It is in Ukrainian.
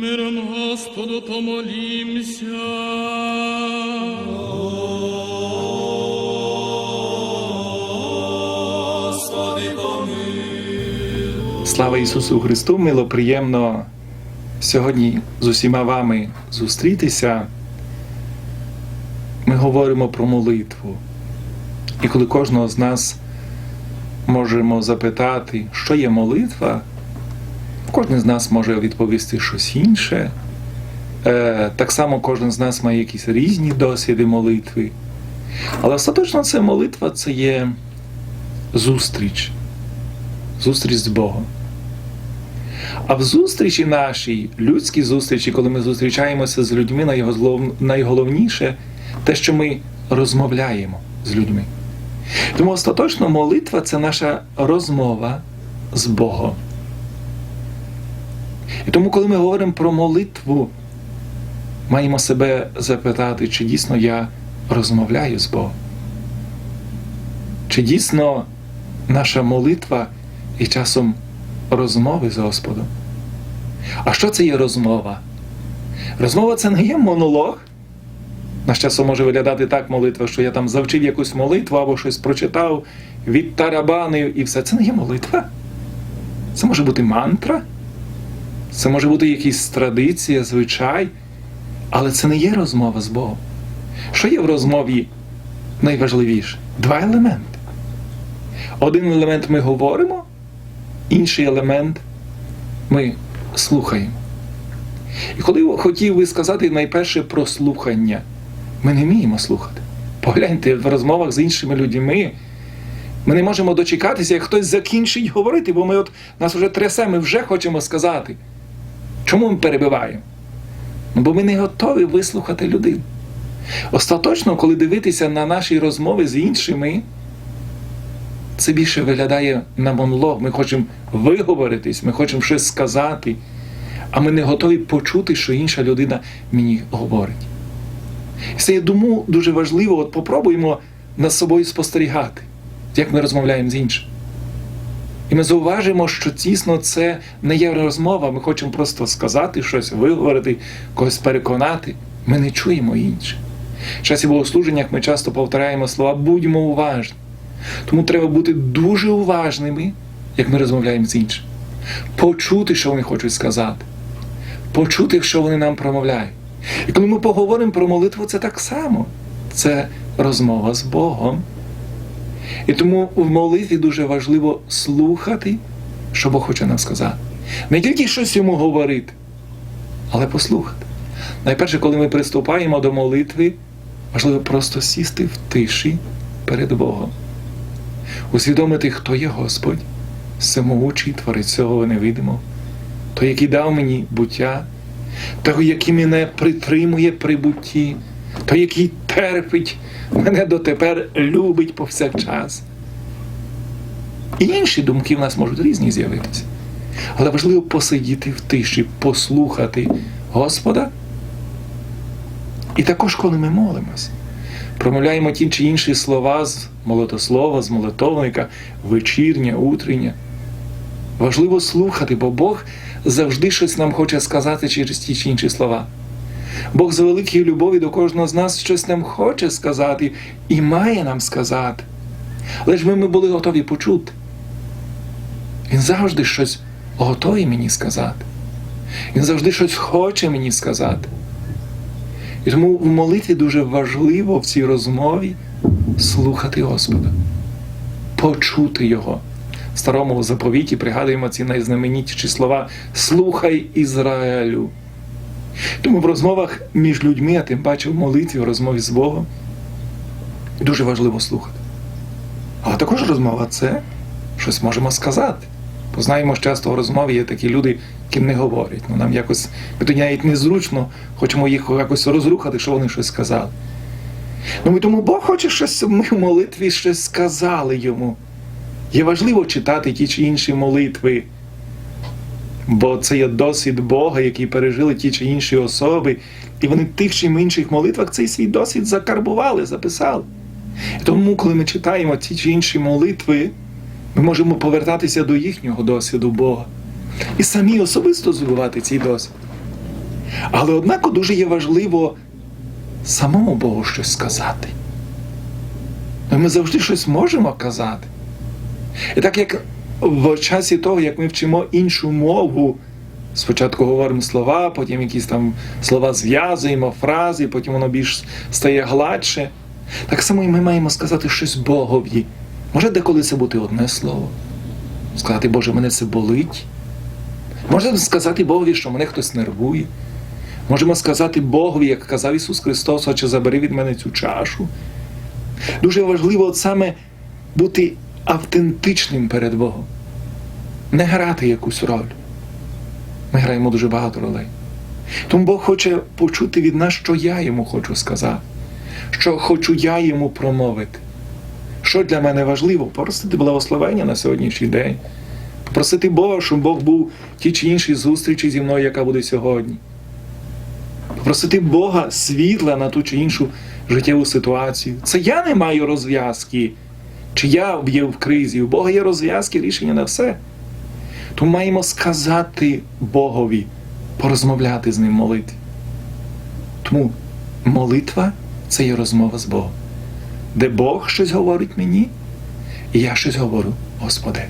Миром Господу помолімся. Господи, помилуй. Слава Ісусу Христу! Мило приємно сьогодні з усіма вами зустрітися. Ми говоримо про молитву. І коли кожного з нас можемо запитати, що є молитва, кожен з нас може відповісти щось інше. Е, Так само кожен з нас має якісь різні досвіди молитви. Але остаточно це молитва це є зустріч. Зустріч з Богом. А в зустрічі нашій, людській зустрічі, коли ми зустрічаємося з людьми, найголовніше те, що ми розмовляємо з людьми. Тому остаточно молитва це наша розмова з Богом. І тому, коли ми говоримо про молитву, маємо себе запитати, чи дійсно я розмовляю з Богом. Чи дійсно наша молитва є часом розмови з Господом. А що це є розмова? Розмова це не є монолог. Наш часом може виглядати так молитва, що я там завчив якусь молитву або щось прочитав, відтарабанив і все. Це не є молитва. Це може бути мантра, це може бути якась традиція, звичай, але це не є розмова з Богом. Що є в розмові найважливіше? Два елементи. Один елемент ми говоримо, інший елемент ми слухаємо. І коли хотів би сказати найперше про слухання, ми не вміємо слухати. Погляньте в розмовах з іншими людьми. Ми не можемо дочекатися, як хтось закінчить говорити, бо ми от нас вже трясе, ми вже хочемо сказати. Чому ми перебиваємо? Ну, бо ми не готові вислухати людину. Остаточно, коли дивитися на наші розмови з іншими, це більше виглядає на монолог. Ми хочемо виговоритись, ми хочемо щось сказати, а ми не готові почути, що інша людина мені говорить. Це я думаю дуже важливо, от попробуємо над собою спостерігати, як ми розмовляємо з іншим. І ми зауважимо, що тісно це не є розмова, ми хочемо просто сказати щось, виговорити, когось переконати. Ми не чуємо інше. В часі богослуженнях ми часто повторяємо слова будьмо уважні. Тому треба бути дуже уважними, як ми розмовляємо з іншим. Почути, що вони хочуть сказати, почути, що вони нам промовляють. І коли ми поговоримо про молитву, це так само. Це розмова з Богом. І тому в молитві дуже важливо слухати, що Бог хоче нам сказати. Не тільки щось йому говорити, але послухати. Найперше, коли ми приступаємо до молитви, важливо просто сісти в тиші перед Богом усвідомити, хто є Господь, самоучий творець цього невидимого, той, який дав мені буття, того, який мене притримує при бутті, той, який терпить, мене дотепер любить повсякчас. І інші думки в нас можуть різні з'явитися. Але важливо посидіти в тиші, послухати Господа. І також, коли ми молимось, промовляємо ті чи інші слова з молотослова, з молитовника, вечірня, утрення. Важливо слухати, бо Бог завжди щось нам хоче сказати через ті чи інші слова. Бог з великої любові до кожного з нас щось нам хоче сказати і має нам сказати. Ж ми, ми були готові почути. Він завжди щось готовий мені сказати. Він завжди щось хоче мені сказати. І тому в молитві дуже важливо в цій розмові слухати Господа, почути Його. В старому заповіті пригадуємо ці найзнаменітіші слова Слухай Ізраїлю. Тому в розмовах між людьми, а тим паче в молитві, в розмові з Богом, дуже важливо слухати. Але також розмова це щось можемо сказати. Бо знаємо, що часто в розмові є такі люди, які не говорять. Ну, нам якось ми незручно, хочемо їх якось розрухати, що вони щось сказали. Ну і тому Бог хоче, щоб ми в молитві щось сказали йому. Є важливо читати ті чи інші молитви, бо це є досвід Бога, який пережили ті чи інші особи, і вони в тих чи інших молитвах цей свій досвід закарбували, записали. І тому, коли ми читаємо ті чи інші молитви, ми можемо повертатися до їхнього досвіду Бога і самі особисто здобувати цей досвід. Але однако дуже є важливо самому Богу щось сказати. Ми завжди щось можемо казати. І так як в часі того, як ми вчимо іншу мову, спочатку говоримо слова, потім якісь там слова зв'язуємо, фрази, потім воно більш стає гладше. Так само і ми маємо сказати щось Богові. Може деколи це бути одне слово. Сказати, Боже, мене це болить. Можемо сказати Богові, що мене хтось нервує. Можемо сказати Богові, як казав Ісус Христос, Отче, забери від мене цю чашу. Дуже важливо от саме бути автентичним перед Богом, не грати якусь роль. Ми граємо дуже багато ролей. Тому Бог хоче почути від нас, що я йому хочу сказати, що хочу я йому промовити. Що для мене важливо? Попросити благословення на сьогоднішній день, попросити Бога, щоб Бог був в тій чи іншій зустрічі зі мною, яка буде сьогодні. Попросити Бога світла на ту чи іншу життєву ситуацію. Це я не маю розв'язки, чи я є в кризі. У Бога є розв'язки, рішення на все. То маємо сказати Богові, порозмовляти з ним молити. Тому молитва це є розмова з Богом, де Бог щось говорить мені, і я щось говорю Господи.